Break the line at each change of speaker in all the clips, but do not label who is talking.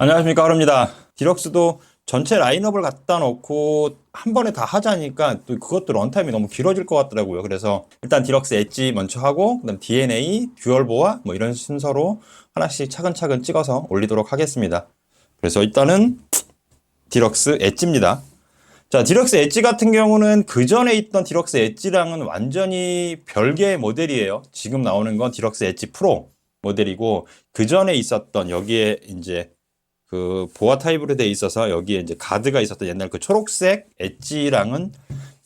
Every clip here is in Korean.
안녕하십니까 하루입니다. 디럭스도 전체 라인업을 갖다 놓고 한 번에 다 하자니까 또 그것도 런타임이 너무 길어질 것 같더라고요. 그래서 일단 디럭스 엣지 먼저 하고 그다음 DNA, 듀얼보아 뭐 이런 순서로 하나씩 차근차근 찍어서 올리도록 하겠습니다. 그래서 일단은 디럭스 엣지입니다. 자, 디럭스 엣지 같은 경우는 그 전에 있던 디럭스 엣지랑은 완전히 별개의 모델이에요. 지금 나오는 건 디럭스 엣지 프로 모델이고 그 전에 있었던 여기에 이제 그 보아 타입으로 돼 있어서 여기에 이제 가드가 있었던 옛날 그 초록색 엣지랑은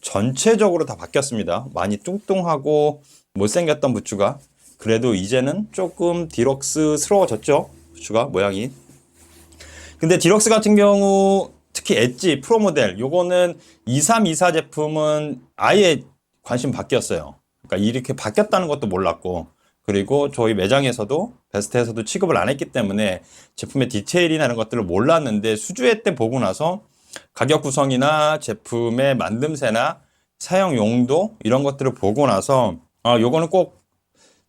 전체적으로 다 바뀌었습니다. 많이 뚱뚱하고 못생겼던 부츠가 그래도 이제는 조금 디럭스스러워졌죠. 부츠가 모양이. 근데 디럭스 같은 경우 특히 엣지 프로 모델 요거는 2324 제품은 아예 관심 바뀌었어요. 그러니까 이렇게 바뀌었다는 것도 몰랐고 그리고 저희 매장에서도 베스트에서도 취급을 안 했기 때문에 제품의 디테일이나 이런 것들을 몰랐는데 수주회 때 보고 나서 가격 구성이나 제품의 만듦새나 사용 용도 이런 것들을 보고 나서 아 요거는 꼭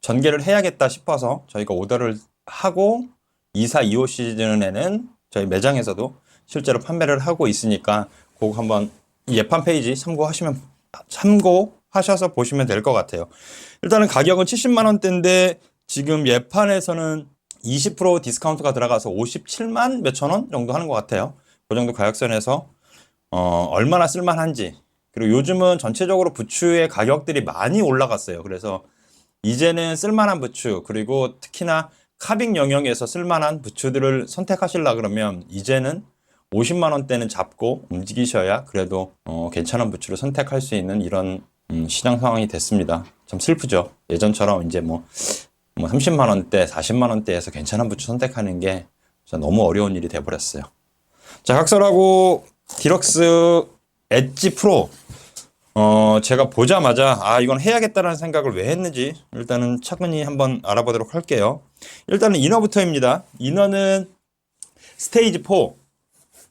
전개를 해야겠다 싶어서 저희가 오더를 하고 24, 25 시즌에는 저희 매장에서도 실제로 판매를 하고 있으니까 그거 한번 예판 페이지 참고하시면 참고 하셔서 보시면 될 것 같아요. 일단은 가격은 70만 원대인데 지금 예판에서는 20% 디스카운트가 들어가서 57만 몇천 원 정도 하는 것 같아요. 그 정도 가격선에서 어, 얼마나 쓸만한지 그리고 요즘은 전체적으로 부츠의 가격들이 많이 올라갔어요. 그래서 이제는 쓸만한 부츠 그리고 특히나 카빙 영역에서 쓸만한 부츠들을 선택하실라 그러면 이제는 50만 원대는 잡고 움직이셔야 그래도 어, 괜찮은 부츠를 선택할 수 있는 이런 음, 시장 상황이 됐습니다. 참 슬프죠. 예전처럼 이제 뭐, 뭐 30만 원대, 40만 원대에서 괜찮은 부츠 선택하는 게 너무 어려운 일이 돼버렸어요. 자, 각설하고 디럭스 엣지 프로 어, 제가 보자마자, 아, 이건 해야겠다라는 생각을 왜 했는지, 일단은 차근히 한번 알아보도록 할게요. 일단은 이너부터입니다. 이너는 스테이지 4.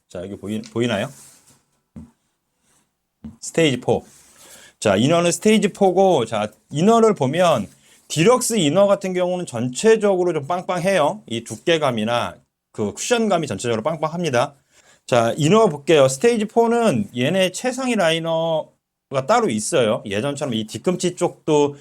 자, 여기 보이, 보이나요? 스테이지 4. 자, 이너는 스테이지 4고, 자, 이너를 보면, 디럭스 이너 같은 경우는 전체적으로 좀 빵빵해요. 이 두께감이나 그 쿠션감이 전체적으로 빵빵합니다. 자, 이너 볼게요. 스테이지 4는 얘네 최상위 라이너 가 따로 있어요. 예전처럼 이 뒤꿈치 쪽도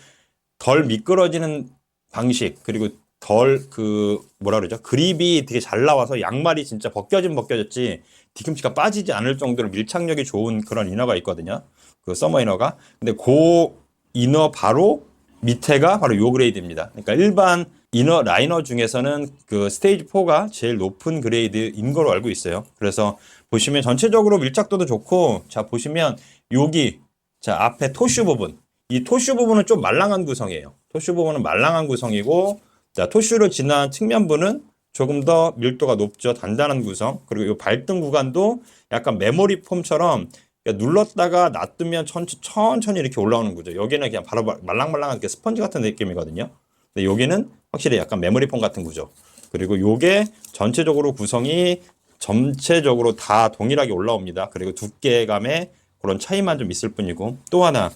덜 미끄러지는 방식 그리고 덜 그 뭐라 그러죠 그립이 되게 잘 나와서 양말이 진짜 벗겨진 벗겨졌지 뒤꿈치가 빠지지 않을 정도로 밀착력이 좋은 그런 이너가 있거든요. 그 서머 이너가 근데 그 이너 바로 밑에가 바로 요 그레이드입니다. 그러니까 일반 이너 라이너 중에서는 그 스테이지 4가 제일 높은 그레이드인 걸로 알고 있어요. 그래서 보시면 전체적으로 밀착도도 좋고 자 보시면 여기 자, 앞에 토슈 부분. 이 토슈 부분은 좀 말랑한 구성이에요. 토슈 부분은 말랑한 구성이고, 자, 토슈를 지난 측면부는 조금 더 밀도가 높죠. 단단한 구성. 그리고 이 발등 구간도 약간 메모리 폼처럼 눌렀다가 놔두면 천천히, 이렇게 올라오는 거죠. 여기는 그냥 바로 말랑말랑한 게 스펀지 같은 느낌이거든요. 근데 여기는 확실히 약간 메모리 폼 같은 구조. 그리고 요게 전체적으로 구성이 전체적으로 다 동일하게 올라옵니다. 그리고 두께감에 그런 차이만 좀 있을 뿐이고 또 하나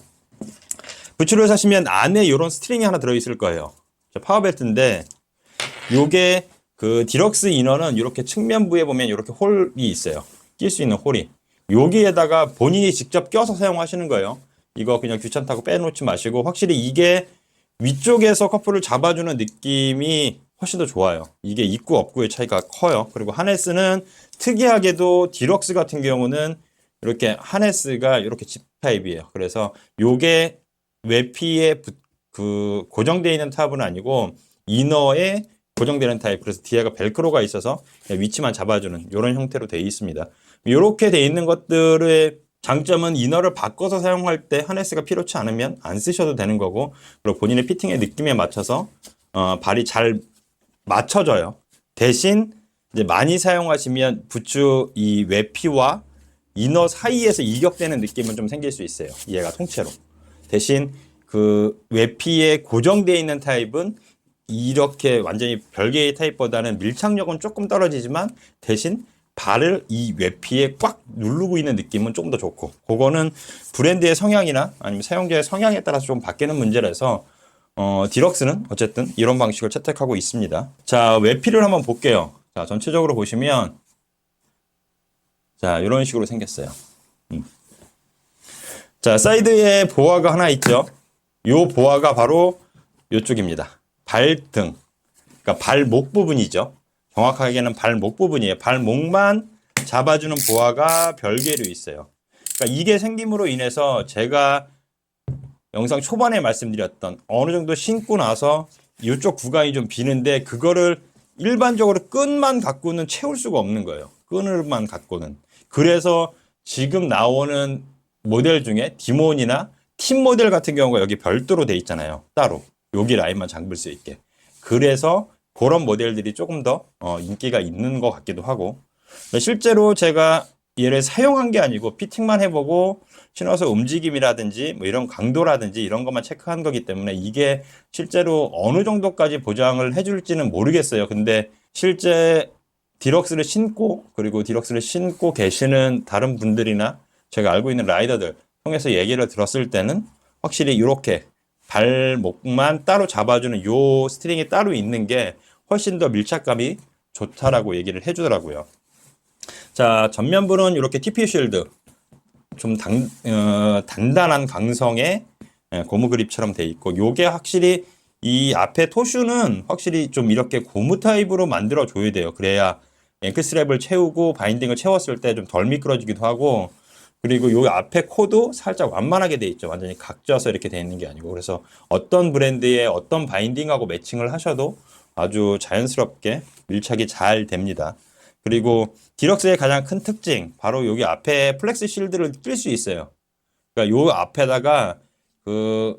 부츠를 사시면 안에 이런 스트링이 하나 들어있을 거예요. 파워벨트인데 요게 그 디럭스 이너는 이렇게 측면 부에 보면 이렇게 홀이 있어요. 낄 수 있는 홀이. 여기에다가 본인이 직접 껴서 사용하시는 거예요. 이거 그냥 귀찮다고 빼놓지 마시고 확실히 이게 위쪽에서 커플을 잡아주는 느낌이 훨씬 더 좋아요. 이게 입구 없구의 차이가 커요. 그리고 하네스는 특이하게도 디럭스 같은 경우는 이렇게 하네스가 이렇게 집 타입이에요. 그래서 요게 외피에 그 고정되어 있는 타입은 아니고 이너에 고정되는 타입. 그래서 뒤에가 벨크로가 있어서 위치만 잡아주는 이런 형태로 되어 있습니다. 이렇게 되어 있는 것들의 장점은 이너를 바꿔서 사용할 때 하네스가 필요치 않으면 안 쓰셔도 되는 거고 그리고 본인의 피팅의 느낌에 맞춰서 어, 발이 잘 맞춰져요. 대신 이제 많이 사용하시면 부츠 이 외피와 이너 사이에서 이격되는 느낌은 좀 생길 수 있어요. 얘가 통째로. 대신 그 외피에 고정되어 있는 타입은 이렇게 완전히 별개의 타입보다는 밀착력은 조금 떨어지지만 대신 발을 이 외피에 꽉 누르고 있는 느낌은 조금 더 좋고 그거는 브랜드의 성향이나 아니면 사용자의 성향에 따라서 좀 바뀌는 문제라서 어, 디럭스는 어쨌든 이런 방식을 채택하고 있습니다. 자, 외피를 한번 볼게요. 자, 전체적으로 보시면 자, 이런 식으로 생겼어요. 음. 자, 사이드에 보아가 하나 있죠. 요 보아가 바로 요쪽입니다. 발등. 그러니까 발목 부분이죠. 정확하게는 발목 부분이에요. 발목만 잡아주는 보아가 별개로 있어요. 그러니까 이게 생김으로 인해서 제가 영상 초반에 말씀드렸던 어느 정도 신고 나서 이쪽 구간이 좀 비는데 그거를 일반적으로 끈만 갖고는 채울 수가 없는 거예요. 끈을만 갖고는. 그래서 지금 나오는 모델 중에 디몬이나 팀 모델 같은 경우가 여기 별도로 돼 있잖아요. 따로. 여기 라인만 잠글 수 있게. 그래서 그런 모델들이 조금 더 어, 인기가 있는 것 같기도 하고. 실제로 제가 얘를 사용한 게 아니고 피팅만 해보고 신어서 움직임이라든지 뭐 이런 강도라든지 이런 것만 체크한 거기 때문에 이게 실제로 어느 정도까지 보장을 해줄지는 모르겠어요. 근데 실제 디럭스를 신고 그리고 디럭스를 신고 계시는 다른 분들이나 제가 알고 있는 라이더들 통해서 얘기를 들었을 때는 확실히 이렇게 발목만 따로 잡아주는 요 스트링이 따로 있는 게 훨씬 더 밀착감이 좋다라고 얘기를 해주더라고요. 자, 전면부는 이렇게 TP 쉴드. 좀 단, 어, 단단한 강성의 예, 고무 그립처럼 돼 있고, 요게 확실히 이 앞에 토슈는 확실히 좀 이렇게 고무 타입으로 만들어 줘야 돼요. 그래야 앵클 스랩을 채우고 바인딩을 채웠을 때 좀 덜 미끄러지기도 하고, 그리고 요 앞에 코도 살짝 완만하게 돼 있죠. 완전히 각져서 이렇게 돼 있는 게 아니고. 그래서 어떤 브랜드의 어떤 바인딩하고 매칭을 하셔도 아주 자연스럽게 밀착이 잘 됩니다. 그리고 디럭스의 가장 큰 특징, 바로 여기 앞에 플렉스 실드를 낄 수 있어요. 그러니까 요 앞에다가 그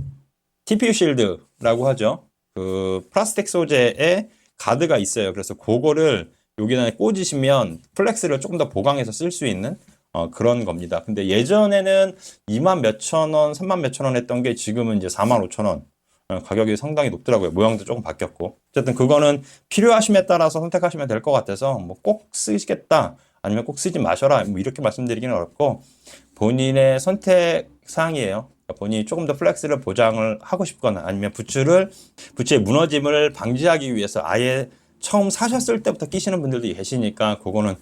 TPU 실드라고 하죠. 그 플라스틱 소재의 가드가 있어요. 그래서 그거를 여기다 꽂으시면 플렉스를 조금 더 보강해서 쓸 수 있는 어, 그런 겁니다. 근데 예전에는 2만 몇천 원, 3만 몇천 원 했던 게 지금은 이제 4만 5천 원. 어, 가격이 상당히 높더라고요. 모양도 조금 바뀌었고. 어쨌든 그거는 필요하심에 따라서 선택하시면 될 것 같아서 뭐 꼭 쓰시겠다. 아니면 꼭 쓰지 마셔라. 뭐 이렇게 말씀드리기는 어렵고 본인의 선택 사항이에요. 그러니까 본인이 조금 더 플렉스를 보장을 하고 싶거나 아니면 부츠를 부츠의 무너짐을 방지하기 위해서 아예 처음 사셨을 때부터 끼시는 분들도 계시니까 그거는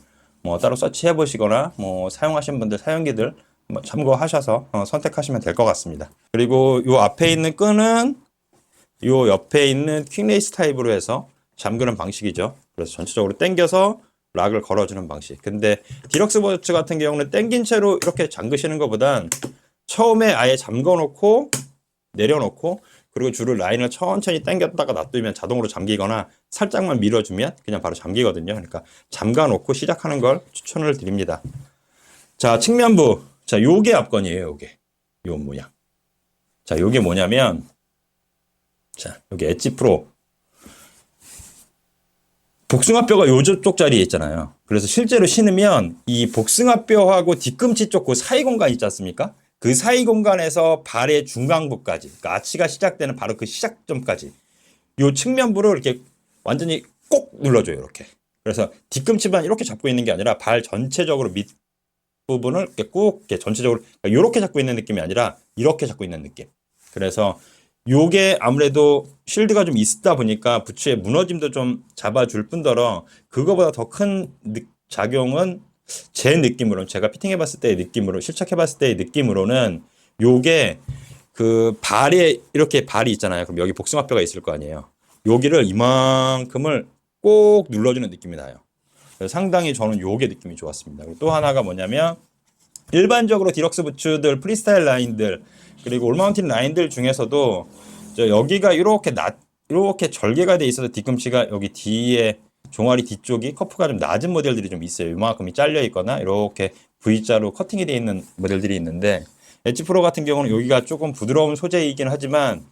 뭐 따로 서치해 보시거나 뭐 사용하신 분들 사용기들 뭐 참고하셔서 어, 선택하시면 될 것 같습니다. 그리고 요 앞에 있는 끈은 요 옆에 있는 퀵레이스 타입으로 해서 잠그는 방식이죠. 그래서 전체적으로 당겨서 락을 걸어주는 방식. 근데 디럭스 버츠 같은 경우는 당긴 채로 이렇게 잠그시는 것보단 처음에 아예 잠궈 놓고 내려놓고 그리고 줄을 라인을 천천히 당겼다가 놔두면 자동으로 잠기거나 살짝만 밀어주면 그냥 바로 잠기거든요. 그러니까 잠가 놓고 시작하는 걸 추천을 드립니다. 자, 측면부. 자, 요게 앞건이에요, 요게. 요 모양. 자, 요게 뭐냐면 자, 여기 엣지 프로. 복숭아뼈가 요쪽 자리에 있잖아요. 그래서 실제로 신으면 이 복숭아뼈하고 뒤꿈치 쪽 그 사이 공간 있지 않습니까? 그 사이 공간에서 발의 중간부까지, 그러니까 아치가 시작되는 바로 그 시작점까지 요 측면부를 이렇게 완전히 꼭 눌러줘요, 이렇게. 그래서 뒤꿈치만 이렇게 잡고 있는 게 아니라 발 전체적으로 밑 부분을 이렇게 꾹 이렇게 전체적으로 그러니까 이렇게 잡고 있는 느낌이 아니라 이렇게 잡고 있는 느낌. 그래서 요게 아무래도 쉴드가 좀 있다 보니까 부츠의 무너짐도 좀 잡아줄 뿐더러 그거보다 더 큰 작용은 제 느낌으로는 제가 피팅해 봤을 때의 느낌으로 실착해 봤을 때의 느낌으로는 요게 그 발에 이렇게 발이 있잖아요. 그럼 여기 복숭아뼈가 있을 거 아니에요. 여기를 이만큼을 꼭 눌러주는 느낌이 나요. 상당히 저는 요게 느낌이 좋았습니다. 그리고 또 하나가 뭐냐면 일반적으로 디럭스 부츠들 프리스타일 라인들 그리고 올마운틴 라인들 중에서도 저 여기가 이렇게 낮 이렇게 절개가 돼 있어서 뒤꿈치가 여기 뒤에 종아리 뒤쪽이 커프가 좀 낮은 모델들이 좀 있어요. 이만큼이 잘려 있거나 이렇게 V자로 커팅이 돼 있는 모델들이 있는데 엣지 프로 같은 경우는 여기가 조금 부드러운 소재이긴 하지만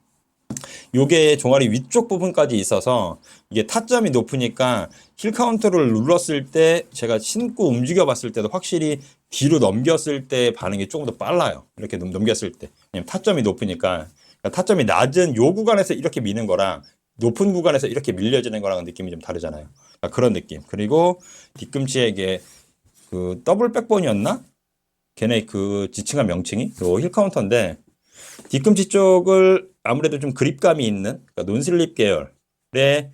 요게 종아리 위쪽 부분까지 있어서 이게 타점이 높으니까 힐 카운터를 눌렀을 때 제가 신고 움직여 봤을 때도 확실히 뒤로 넘겼을 때 반응이 조금 더 빨라요. 이렇게 넘겼을 때. 왜냐면 타점이 높으니까 그러니까 타점이 낮은 요 구간에서 이렇게 미는 거랑 높은 구간에서 이렇게 밀려지는 거랑은 느낌이 좀 다르잖아요. 그러니까 그런 느낌. 그리고 뒤꿈치에 이게 그 더블 백본이었나? 걔네 그 지칭한 명칭이 요힐 카운터인데 뒤꿈치 쪽을 아무래도 좀 그립감이 있는 그러니까 논슬립 계열의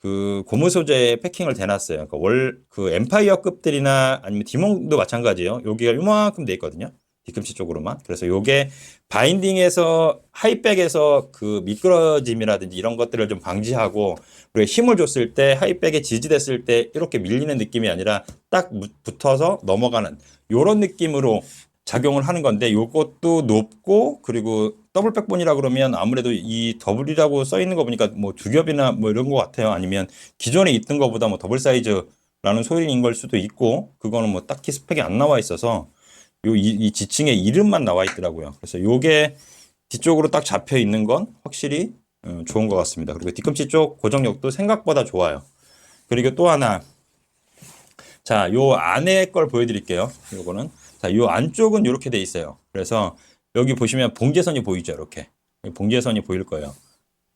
그 고무 소재 패킹을 대놨어요. 그러니까 월 그 엠파이어급들이나 아니면 디몽도 마찬가지예요. 여기가 요만큼 돼 있거든요. 뒤꿈치 쪽으로만. 그래서 요게 바인딩에서 하이백에서 그 미끄러짐이라든지 이런 것들을 좀 방지하고 그리고 힘을 줬을 때 하이백에 지지됐을 때 이렇게 밀리는 느낌이 아니라 딱 무- 붙어서 넘어가는 요런 느낌으로 작용을 하는 건데 요것도 높고 그리고 더블 백본이라 그러면 아무래도 이 더블이라고 써 있는 거 보니까 뭐 두 겹이나 뭐 이런 것 같아요. 아니면 기존에 있던 거보다 뭐 더블 사이즈라는 소리인 걸 수도 있고 그거는 뭐 딱히 스펙이 안 나와 있어서 요 이, 이 지층에 이름만 나와 있더라고요. 그래서 요게 뒤쪽으로 딱 잡혀 있는 건 확실히 어, 좋은 것 같습니다. 그리고 뒤꿈치 쪽 고정력도 생각보다 좋아요. 그리고 또 하나 자, 요 안에 걸 보여드릴게요. 요거는 자, 요 안쪽은 이렇게 돼 있어요. 그래서 여기 보시면 봉제선이 보이죠, 이렇게 봉제선이 보일 거예요.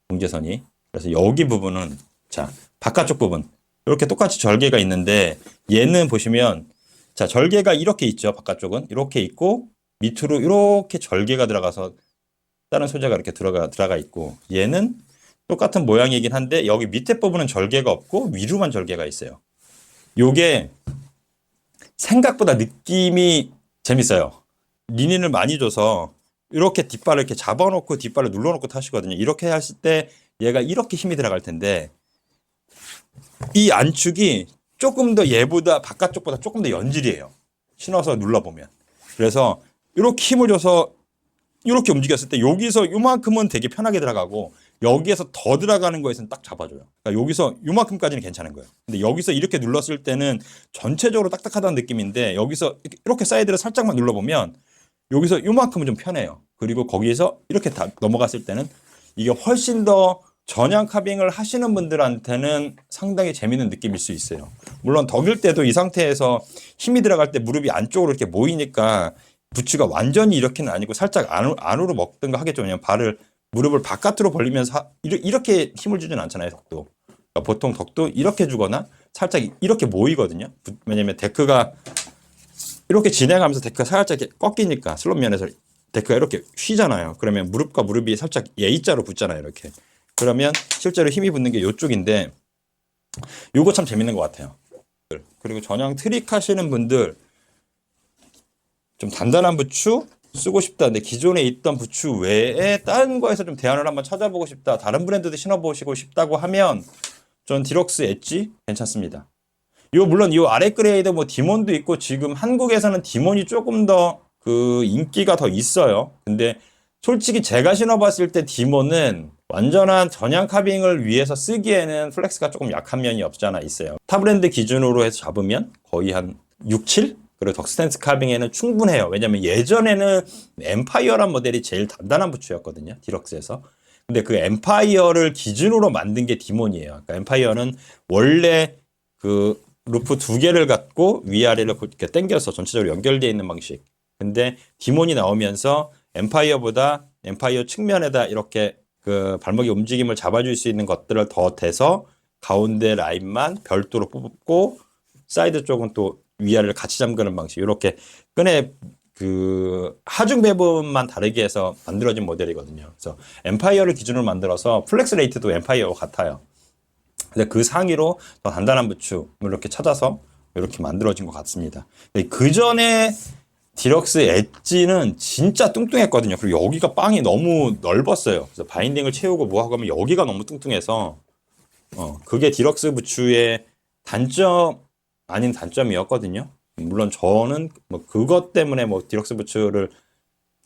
봉제선이. 그래서 여기 부분은 자 바깥쪽 부분 이렇게 똑같이 절개가 있는데 얘는 보시면 자 절개가 이렇게 있죠. 바깥쪽은 이렇게 있고 밑으로 이렇게 절개가 들어가서 다른 소재가 이렇게 들어가 들어가 있고 얘는 똑같은 모양이긴 한데 여기 밑에 부분은 절개가 없고 위로만 절개가 있어요. 요게 생각보다 느낌이 재밌어요. 리닌을 많이 줘서 이렇게 뒷발을 이렇게 잡아놓고 뒷발을 눌러놓고 타시거든요. 이렇게 하실 때 얘가 이렇게 힘이 들어갈 텐데 이 안축이 조금 더 얘보다 바깥쪽보다 조금 더 연질이에요. 신어서 눌러보면. 그래서 이렇게 힘을 줘서 이렇게 움직였을 때 여기서 요만큼은 되게 편하게 들어가고 여기에서 더 들어가는 거에서는 딱 잡아줘요. 그러니까 여기서 요만큼까지는 괜찮은 거예요. 근데 여기서 이렇게 눌렀을 때는 전체적으로 딱딱하다는 느낌인데 여기서 이렇게 사이드를 살짝만 눌러보면 여기서 요만큼은 좀 편해요. 그리고 거기에서 이렇게 다 넘어갔을 때는 이게 훨씬 더 전향 카빙을 하시는 분들한테는 상당히 재밌는 느낌일 수 있어요. 물론 덕일 때도 이 상태에서 힘이 들어갈 때 무릎이 안쪽으로 이렇게 모이니까 부츠가 완전히 이렇게는 아니고 살짝 안, 안으로 먹든가 하겠죠. 왜냐면 발을 무릎을 바깥으로 벌리면서 이렇게 힘을 주진 않잖아요. 덕도. 그러니까 보통 덕도 이렇게 주거나 살짝 이렇게 모이거든요. 부- 왜냐면 데크가 이렇게 진행하면서 데크가 살짝 이렇게 꺾이니까 슬롯 면에서 데크가 이렇게 휘잖아요. 그러면 무릎과 무릎이 살짝 A자로 붙잖아요. 이렇게. 그러면 실제로 힘이 붙는 게 이쪽인데 요거 참 재밌는 것 같아요. 그리고 전향 트릭 하시는 분들 좀 단단한 부츠 쓰고 싶다. 근데 기존에 있던 부츠 외에 다른 거에서 좀 대안을 한번 찾아보고 싶다. 다른 브랜드도 신어보시고 싶다고 하면 전 디럭스 엣지 괜찮습니다. 요 물론 요 아래 그레이드 뭐 디몬도 있고 지금 한국에서는 디몬이 조금 더 그 인기가 더 있어요. 근데 솔직히 제가 신어봤을 때 디몬은 완전한 전향 카빙을 위해서 쓰기에는 플렉스가 조금 약한 면이 없지 않아 있어요. 타 브랜드 기준으로 해서 잡으면 거의 한 6, 7? 그리고 덕스텐스 카빙에는 충분해요. 왜냐면 예전에는 엠파이어란 모델이 제일 단단한 부츠였거든요. 디럭스에서. 근데 그 엠파이어를 기준으로 만든 게 디몬이에요. 그러니까 엠파이어는 원래 그 루프 두 개를 갖고 위아래를 이렇게 당겨서 전체적으로 연결되어 있는 방식. 근데 디몬이 나오면서 엠파이어보다 엠파이어 측면에다 이렇게 그 발목의 움직임을 잡아줄 수 있는 것들을 더 대서 가운데 라인만 별도로 뽑고 사이드 쪽은 또 위아래를 같이 잠그는 방식. 이렇게 끈의 그 하중 배분만 다르게 해서 만들어진 모델이거든요. 그래서 엠파이어를 기준으로 만들어서 플렉스 레이트도 엠파이어와 같아요. 근데 그 상위로 더 단단한 부츠를 이렇게 찾아서 이렇게 만들어진 것 같습니다. 그 전에 디럭스 엣지는 진짜 뚱뚱했거든요. 그리고 여기가 빵이 너무 넓었어요. 그래서 바인딩을 채우고 뭐 하고 하면 여기가 너무 뚱뚱해서 어, 그게 디럭스 부츠의 단점 아닌 단점이었거든요. 물론 저는 뭐 그것 때문에 뭐 디럭스 부츠를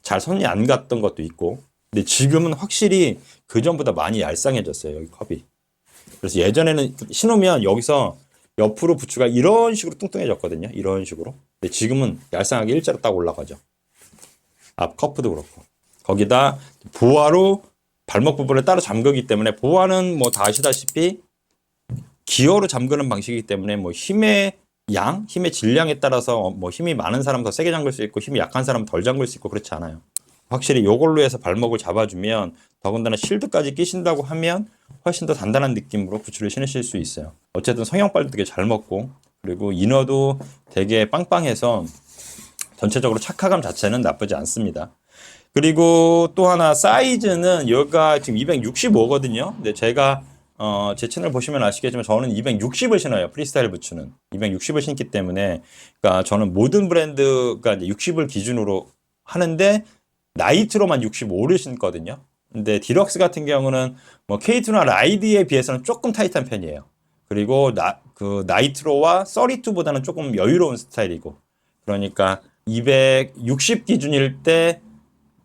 잘 손이 안 갔던 것도 있고, 근데 지금은 확실히 그 전보다 많이 얄쌍해졌어요. 여기 컵이. 그래서 예전에는 신으면 여기서 옆으로 부츠가 이런 식으로 뚱뚱해졌거든요. 이런 식으로. 근데 지금은 얄쌍하게 일자로 딱 올라가죠. 앞 커프도 그렇고. 거기다 보아로 발목 부분을 따로 잠그기 때문에 보아는 뭐 다 아시다시피 기어로 잠그는 방식이기 때문에 뭐 힘의 양, 힘의 질량에 따라서 뭐 힘이 많은 사람 더 세게 잠글 수 있고 힘이 약한 사람 덜 잠글 수 있고 그렇지 않아요. 확실히 요걸로 해서 발목을 잡아주면 더군다나 실드까지 끼신다고 하면 훨씬 더 단단한 느낌으로 부츠를 신으실 수 있어요. 어쨌든 성형발도 되게 잘 먹고 그리고 이너도 되게 빵빵해서 전체적으로 착화감 자체는 나쁘지 않습니다. 그리고 또 하나 사이즈는 여기가 지금 265거든요. 근데 제가 어, 제 채널 보시면 아시겠지만 저는 260을 신어요. 프리스타일 부츠는. 260을 신기 때문에 그러니까 저는 모든 브랜드가 이제 60을 기준으로 하는데 나이트로만 65를 신거든요. 근데 디럭스 같은 경우는 뭐 K2나 라이드에 비해서는 조금 타이트한 편이에요. 그리고 나, 그 나이트로와 32보다는 조금 여유로운 스타일이고 그러니까 260 기준일 때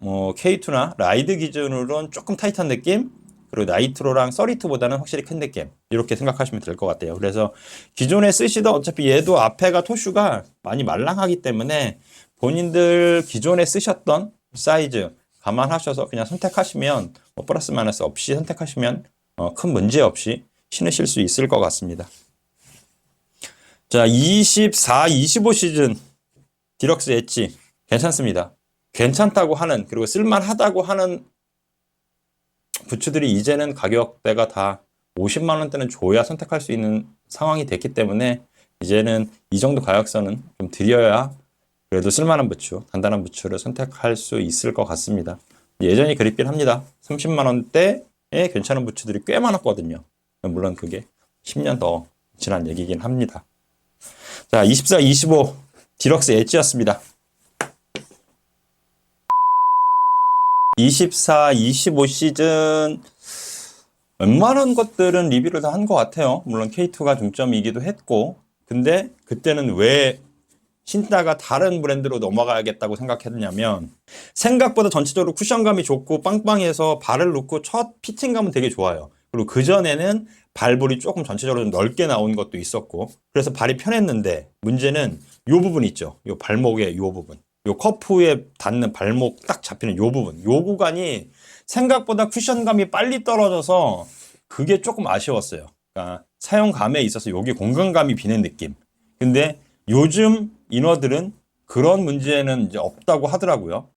뭐 K2나 라이드 기준으로는 조금 타이트한 느낌 그리고 나이트로랑 32보다는 확실히 큰 느낌 이렇게 생각하시면 될 것 같아요. 그래서 기존에 쓰시던 어차피 얘도 앞에가 토슈가 많이 말랑하기 때문에 본인들 기존에 쓰셨던 사이즈 감안하셔서 그냥 선택하시면 뭐 플러스 마이너스 없이 선택하시면 어, 큰 문제 없이 신으실 수 있을 것 같습니다. 자, 24, 25 시즌 디럭스 엣지 괜찮습니다. 괜찮다고 하는 그리고 쓸만하다고 하는 부츠들이 이제는 가격대가 다 50만 원대는 줘야 선택할 수 있는 상황이 됐기 때문에 이제는 이 정도 가격선은 좀 드려야 그래도 쓸만한 부츠, 단단한 부츠를 선택할 수 있을 것 같습니다. 예전이 그립긴 합니다. 30만 원대에 괜찮은 부츠들이 꽤 많았거든요. 물론 그게 10년 더 지난 얘기긴 합니다. 자, 24, 25 디럭스 엣지였습니다. 24, 25 시즌 웬만한 것들은 리뷰를 다 한 것 같아요. 물론 K2가 중점이기도 했고, 근데 그때는 왜 신다가 다른 브랜드로 넘어가야겠다고 생각했냐면 생각보다 전체적으로 쿠션감이 좋고 빵빵해서 발을 놓고 첫 피팅감은 되게 좋아요. 그리고 그 전에는 발볼이 조금 전체적으로 좀 넓게 나온 것도 있었고 그래서 발이 편했는데 문제는 요 부분 있죠. 요 발목의 요 부분. 요 커프에 닿는 발목 딱 잡히는 요 부분. 요 구간이 생각보다 쿠션감이 빨리 떨어져서 그게 조금 아쉬웠어요. 그러니까 사용감에 있어서 여기 공간감이 비는 느낌. 근데 요즘 인어들은 그런 문제는 이제 없다고 하더라고요.